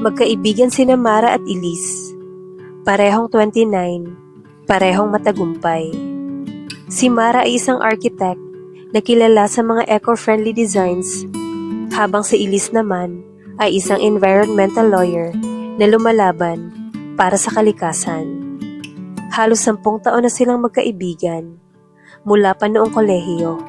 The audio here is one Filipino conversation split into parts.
Magkaibigan sina Mara at Elise. Parehong 29, parehong matagumpay. Si Mara ay isang architect na kilala sa mga eco-friendly designs, habang si Elise naman ay isang environmental lawyer na lumalaban para sa kalikasan. Halos sampung taon na silang magkaibigan mula pa noong kolehiyo.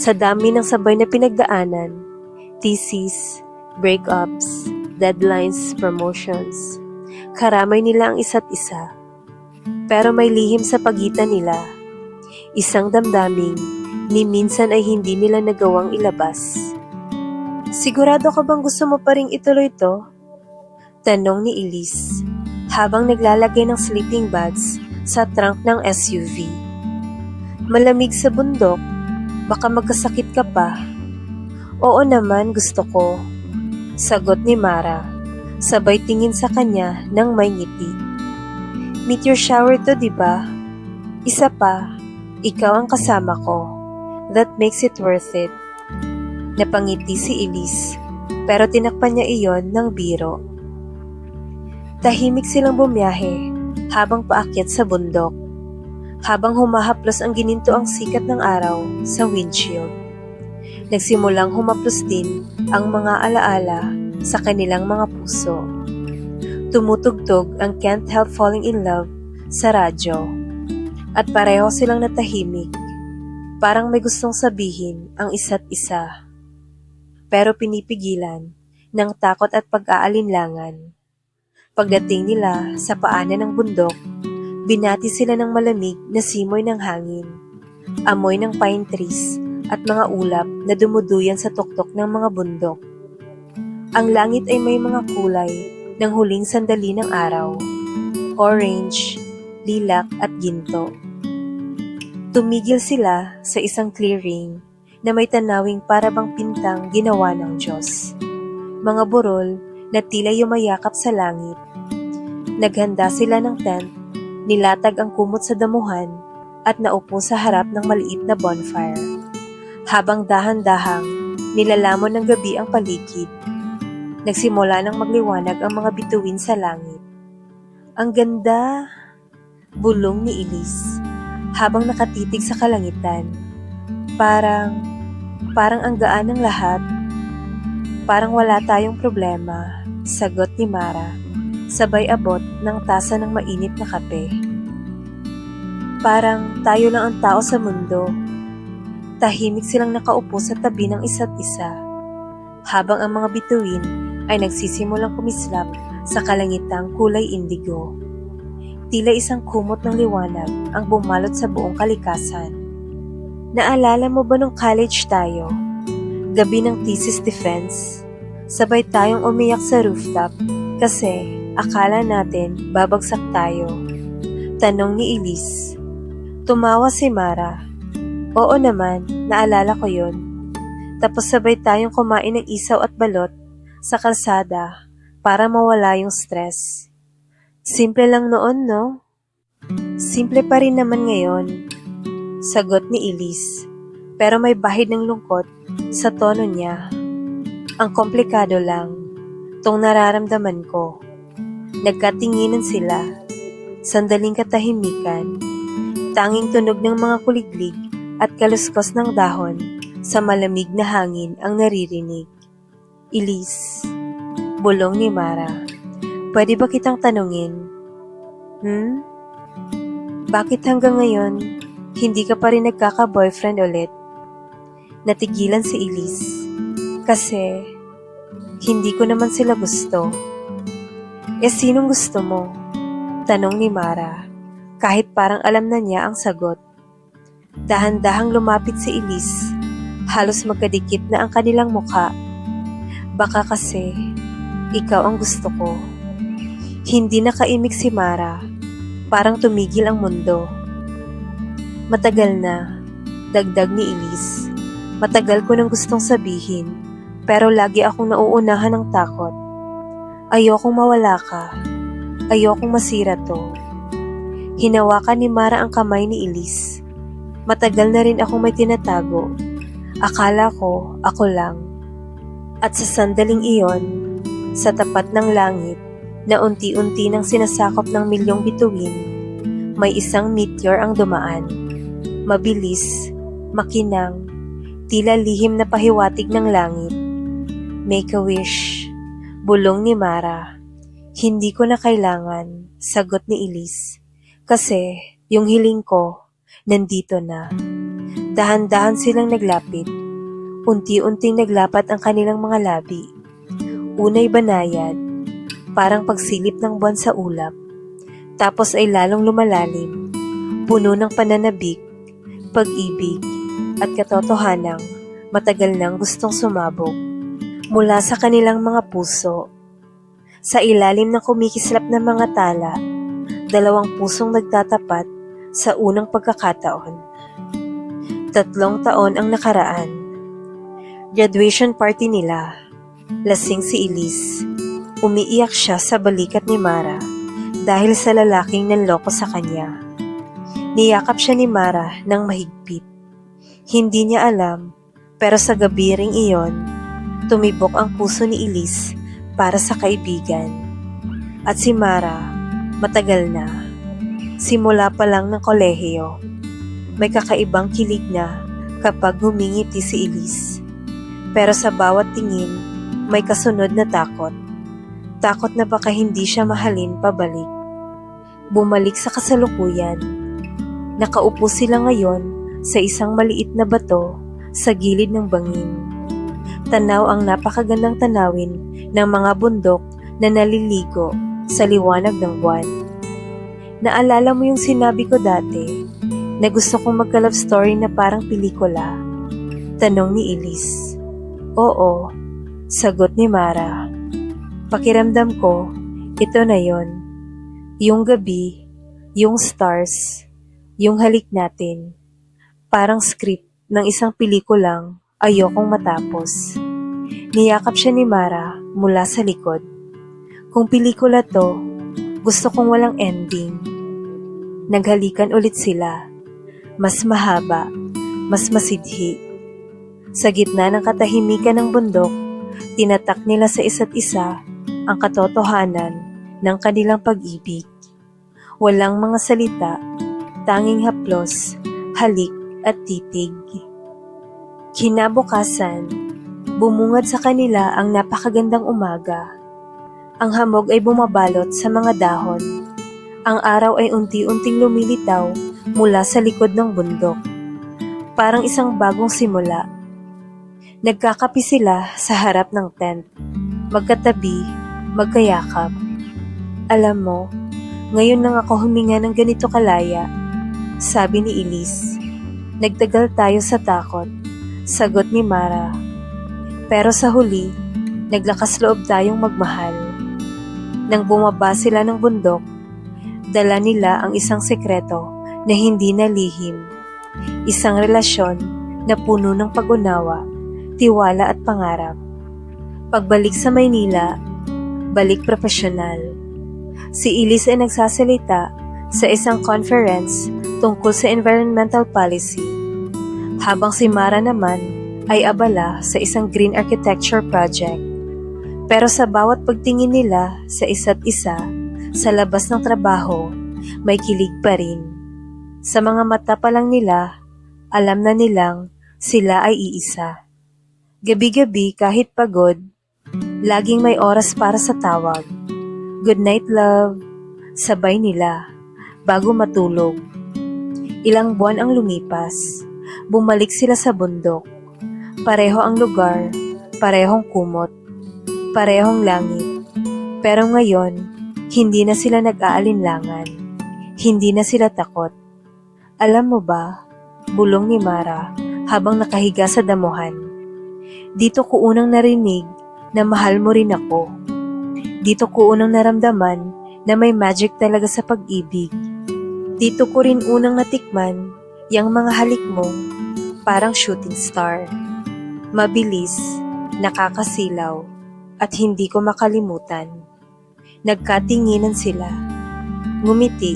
Sa dami ng sabay na pinagdaanan, thesis, breakups, deadlines, promotions, karamay nila ang isa't isa. Pero may lihim sa pagitan nila. Isang damdaming ni minsan ay hindi nila nagawang ilabas. Sigurado ka bang gusto mo pa ring ituloy to? Tanong ni Elise habang naglalagay ng sleeping bags sa trunk ng SUV. Malamig sa bundok, baka magkasakit ka pa. Oo naman, gusto ko. Sagot ni Mara, sabay tingin sa kanya ng may ngiti. Meteor shower to, di ba? Isa pa, ikaw ang kasama ko. That makes it worth it. Napangiti si Elise, pero tinakpan niya iyon ng biro. Tahimik silang bumiyahe habang paakyat sa bundok, habang humahaplos ang gininto ang sikat ng araw sa windshield. Nagsimulang humaplos din ang mga alaala sa kanilang mga puso. Tumutugtog ang Can't Help Falling in Love sa radyo. At pareho silang natahimik. Parang may gustong sabihin ang isa't isa. Pero pinipigilan ng takot at pag-aalinlangan. Pagdating nila sa paanan ng bundok, binati sila ng malamig na simoy ng hangin, amoy ng pine trees at mga ulap na dumuduyan sa tuktok ng mga bundok. Ang langit ay may mga kulay ng huling sandali ng araw, orange, lilac at ginto. Tumigil sila sa isang clearing na may tanawing para bang pintang ginawa ng Diyos. Mga burol na tila yumayakap sa langit. Naghanda sila ng tent, nilatag ang kumot sa damuhan at naupo sa harap ng maliit na bonfire. Habang dahan-dahang nilalamon ng gabi ang paligid, nagsimula ng magliwanag ang mga bituin sa langit. Ang ganda! Bulong ni Elise habang nakatitig sa kalangitan. Parang, parang ang gaan ng lahat. Parang wala tayong problema, sagot ni Mara, sabay abot ng tasa ng mainit na kape. Parang tayo lang ang tao sa mundo. Tahimik silang nakaupo sa tabi ng isa't isa, habang ang mga bituin ay nagsisimulang kumislap sa kalangitang kulay indigo. Tila isang kumot ng liwanag ang bumalot sa buong kalikasan. Naalala mo ba nung college tayo? Gabi ng thesis defense? Sabay tayong umiyak sa rooftop kasi akala natin babagsak tayo. Tanong ni Elise. Tumawa si Mara. Oo naman, naalala ko yon. Tapos sabay tayong kumain ng isaw at balot sa kalsada para mawala yung stress. Simple lang noon, no? Simple pa rin naman ngayon. Sagot ni Elise. Pero may bahid ng lungkot sa tono niya. Ang komplikado lang. Tong nararamdaman ko. Nagkatinginan sila. Sandaling katahimikan. Tanging tunog ng mga kuliglig at kaluskos ng dahon sa malamig na hangin ang naririnig. Elise. Bulong ni Mara. Pwede ba kitang tanungin? Hmm? Bakit hanggang ngayon, hindi ka pa rin nagkaka-boyfriend ulit? Natigilan si Elise. Kasi, hindi ko naman sila gusto. Eh sinong gusto mo? Tanong ni Mara, kahit parang alam na niya ang sagot. Dahan-dahang lumapit si Elise, halos magkadikit na ang kanilang mukha. Baka kasi, ikaw ang gusto ko. Hindi nakaimik si Mara. Parang tumigil ang mundo. Matagal na, dagdag ni Elise. Matagal ko nang gustong sabihin, pero lagi akong nauunahan ng takot. Ayokong mawala ka. Ayokong masira to. Hinawakan ni Mara ang kamay ni Elise. Matagal na rin akong may tinatago. Akala ko, ako lang. At sa sandaling iyon, Sa tapat ng langit na unti-unti nang sinasakop ng milyong bituin, may isang meteor ang dumaan. Mabilis, makinang, tila lihim na pahiwatig ng langit. Make a wish. Bulong ni Mara. Hindi ko na kailangan, sagot ni Elise. Kasi, yung hiling ko, nandito na. Dahan-dahan silang naglapit. Unti-unting naglapat ang kanilang mga labi. Unay banayad, parang pagsilip ng buwan sa ulap. Tapos ay lalong lumalalim, puno ng pananabik, pag-ibig, at katotohanang matagal nang gustong sumabog mula sa kanilang mga puso. Sa ilalim ng kumikislap na mga tala, dalawang pusong nagtatapat sa unang pagkakataon. Tatlong taon ang nakaraan. Graduation party nila. Lasing si Elise. Umiiyak siya sa balikat ni Mara dahil sa lalaking nanloko sa kanya. Niyakap siya ni Mara ng mahigpit. Hindi niya alam, pero sa gabi ring iyon, tumibok ang puso ni Elise para sa kaibigan. At si Mara, matagal na. Simula pa lang ng kolehiyo. May kakaibang kilig na kapag humingiti si Elise. Pero sa bawat tingin, may kasunod na takot. Takot na baka hindi siya mahalin pabalik. Bumalik sa kasalukuyan. Nakaupo sila ngayon sa isang maliit na bato sa gilid ng bangin. Tanaw ang napakagandang tanawin ng mga bundok na naliligo sa liwanag ng buwan. Naalala mo yung sinabi ko dati na gusto kong magka-love story na parang pelikula? Tanong ni Elise. Oo, sagot ni Mara. Pakiramdam ko, ito na yon. Yung gabi, yung stars, yung halik natin. Parang script ng isang pelikulang ayokong matapos. Niyakap siya ni Mara mula sa likod. Kung pelikula to, gusto kong walang ending. Naghalikan ulit sila. Mas mahaba, mas masidhi. Sa gitna ng katahimikan ng bundok, tinatak nila sa isa't isa ang katotohanan ng kanilang pag-ibig. Walang mga salita, tanging haplos, halik at titig. Kinabukasan, bumungad sa kanila ang napakagandang umaga. Ang hamog ay bumabalot sa mga dahon. Ang araw ay unti-unting lumilitaw mula sa likod ng bundok. Parang isang bagong simula. Nagkakapi sila sa harap ng tent. Magkatabi, magkayakap. Alam mo, ngayon lang ako huminga ng ganito kalaya, sabi ni Elise. Nagtagal tayo sa takot, sagot ni Mara. Pero sa huli, naglakas loob tayong magmahal. Nang bumaba sila ng bundok, dala nila ang isang sekreto na hindi nalihim. Isang relasyon na puno ng pag-unawa, tiwala at pangarap. Pagbalik sa Maynila, balik profesional. Si Elise ay nagsasalita sa isang conference tungkol sa environmental policy. Habang si Mara naman ay abala sa isang green architecture project. Pero sa bawat pagtingin nila sa isa't isa, sa labas ng trabaho, may kilig pa rin. Sa mga mata pa lang nila, alam na nilang sila ay iisa. Gabi-gabi kahit pagod, laging may oras para sa tawag. Good night love, sabay nila, bago matulog. Ilang buwan ang lumipas, bumalik sila sa bundok. Pareho ang lugar, parehong kumot, parehong langit. Pero ngayon, hindi na sila nag-aalinlangan. Hindi na sila takot. Alam mo ba, bulong ni Mara habang nakahiga sa damuhan. Dito ko unang narinig na mahal mo rin ako. Dito ko unang naramdaman na may magic talaga sa pag-ibig. Dito ko rin unang natikman yang mga halik mo parang shooting star. Mabilis, nakakasilaw, at hindi ko makalimutan. Nagkatinginan sila, ngumiti,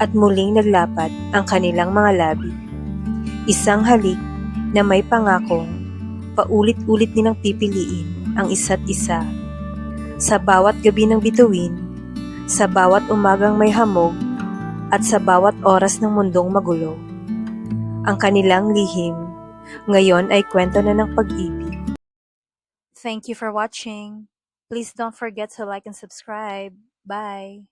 at muling naglapat ang kanilang mga labi. Isang halik na may pangakong paulit-ulit nilang pipiliin ang isa't isa. sa bawat gabi ng bituin, sa bawat umagang may hamog, at sa bawat oras ng mundong magulo. Ang kanilang lihim, ngayon ay kwento na ng pag-ibig. Thank you for watching. Please don't forget to like and subscribe. Bye.